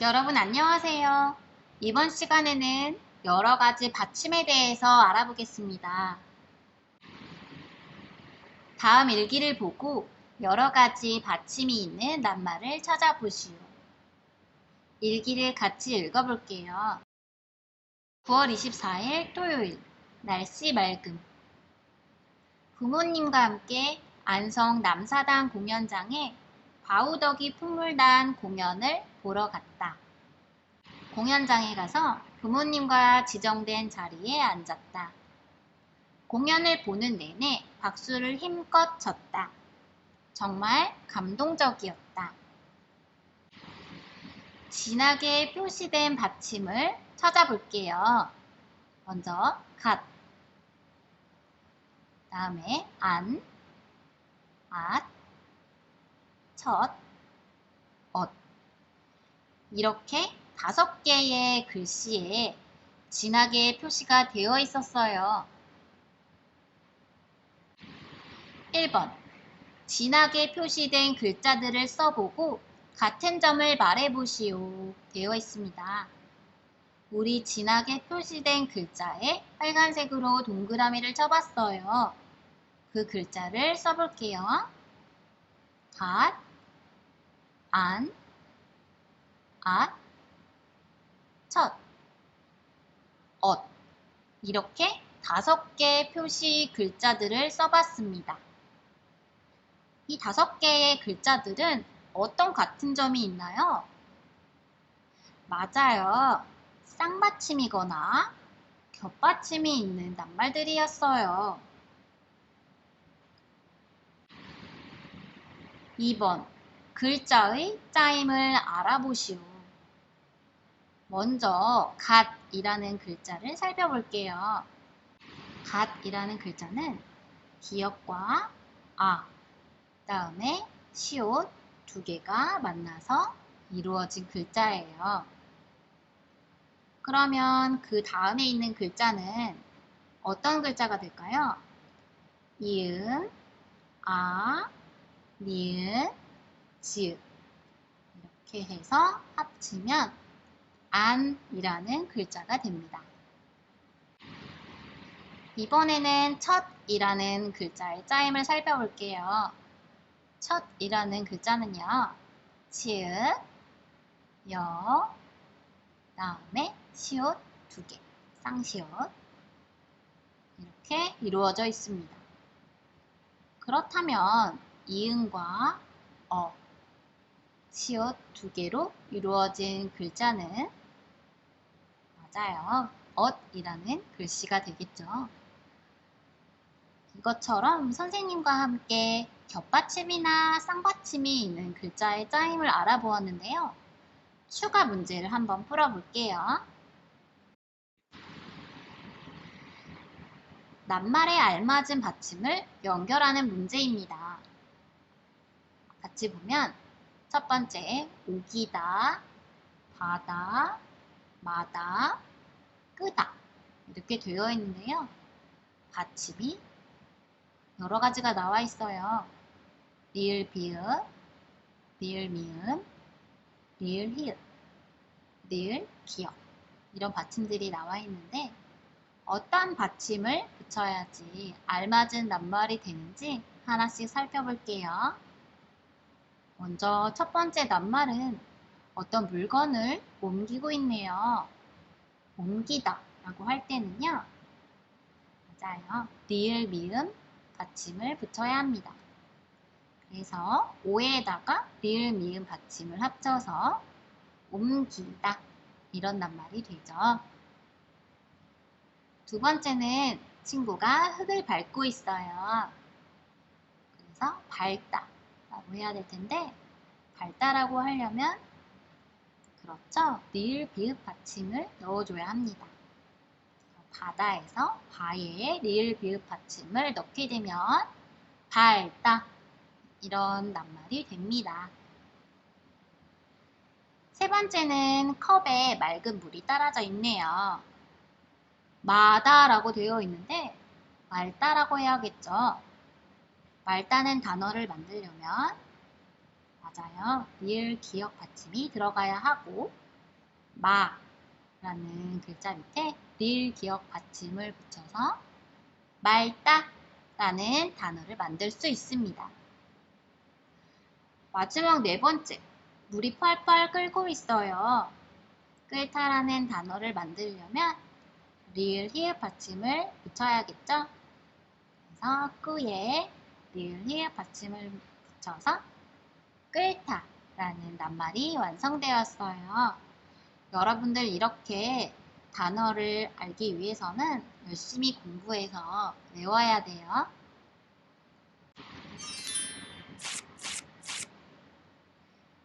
여러분 안녕하세요. 이번 시간에는 여러 가지 받침에 대해서 알아보겠습니다. 다음 일기를 보고 여러 가지 받침이 있는 낱말을 찾아보시오. 일기를 같이 읽어볼게요. 9월 24일 토요일 날씨 맑음 부모님과 함께 안성 남사당 공연장에 바우덕이 풍물단 공연을 보러 갔다. 공연장에 가서 부모님과 지정된 자리에 앉았다. 공연을 보는 내내 박수를 힘껏 쳤다. 정말 감동적이었다. 진하게 표시된 받침을 찾아볼게요. 먼저 갓, 다음에 안, 앗, 첫, 엇 이렇게 다섯 개의 글씨에 진하게 표시가 되어 있었어요. 1번 진하게 표시된 글자들을 써보고 같은 점을 말해보시오 되어 있습니다. 우리 진하게 표시된 글자에 빨간색으로 동그라미를 쳐봤어요. 그 글자를 써볼게요. 갓, 안, 앗, 첫, 엇 이렇게 다섯 개의 표시 글자들을 써봤습니다. 이 다섯 개의 글자들은 어떤 같은 점이 있나요? 맞아요. 쌍받침이거나 겹받침이 있는 낱말들이었어요. 2번 글자의 짜임을 알아보시오. 먼저 갓이라는 글자를 살펴볼게요. 갓이라는 글자는 기역과 아, 다음에 시옷 두 개가 만나서 이루어진 글자예요. 그러면 그 다음에 있는 글자는 어떤 글자가 될까요? 이응, 아, 니은, 지읒 이렇게 해서 합치면 안이라는 글자가 됩니다. 이번에는 첫이라는 글자의 짜임을 살펴볼게요. 첫이라는 글자는요. 치읓, 여, 다음에 시옷 두 개, 쌍시옷 이렇게 이루어져 있습니다. 그렇다면 이응과 어, 시옷 두 개로 이루어진 글자는 맞아요. 엇이라는 글씨가 되겠죠. 이것처럼 선생님과 함께 겹받침이나 쌍받침이 있는 글자의 짜임을 알아보았는데요. 추가 문제를 한번 풀어볼게요. 낱말에 알맞은 받침을 연결하는 문제입니다. 같이 보면 첫 번째 오기다, 바다, 마다, 끄다 이렇게 되어 있는데요. 받침이 여러 가지가 나와 있어요. 리을 비읍, 리을 미음, 리을 히읗, 리을 기역 이런 받침들이 나와 있는데 어떤 받침을 붙여야지 알맞은 낱말이 되는지 하나씩 살펴볼게요. 먼저 첫 번째 낱말은 어떤 물건을 옮기고 있네요. 옮기다 라고 할 때는요. 맞아요. 리을, 미음, 받침을 붙여야 합니다. 그래서 오에다가 리을, 미음, 받침을 합쳐서 옮기다 이런 낱말이 되죠. 두 번째는 친구가 흙을 밟고 있어요. 그래서 밟다 라고 해야 될 텐데 밟다라고 하려면 그렇죠. 리을, 비읍 받침을 넣어줘야 합니다. 바다에서 바에 리을, 비읍 받침을 넣게 되면 밟다 이런 낱말이 됩니다. 세 번째는 컵에 맑은 물이 따라져 있네요. 마다라고 되어 있는데 말다라고 해야겠죠. 말다는 단어를 만들려면 맞아요. 리을 기억 받침이 들어가야 하고 마라는 글자 밑에 릴 기억 받침을 붙여서 맑다 라는 단어를 만들 수 있습니다. 마지막 네 번째, 물이 펄펄 끓고 있어요. 끓다라는 단어를 만들려면 리을 히읗 받침을 붙여야겠죠? 그래서 꾸에 리을 히읗 받침을 붙여서 끓다 라는 낱말이 완성되었어요. 여러분들 이렇게 단어를 알기 위해서는 열심히 공부해서 외워야 돼요.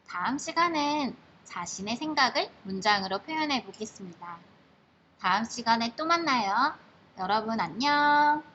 다음 시간은 자신의 생각을 문장으로 표현해 보겠습니다. 다음 시간에 또 만나요. 여러분 안녕.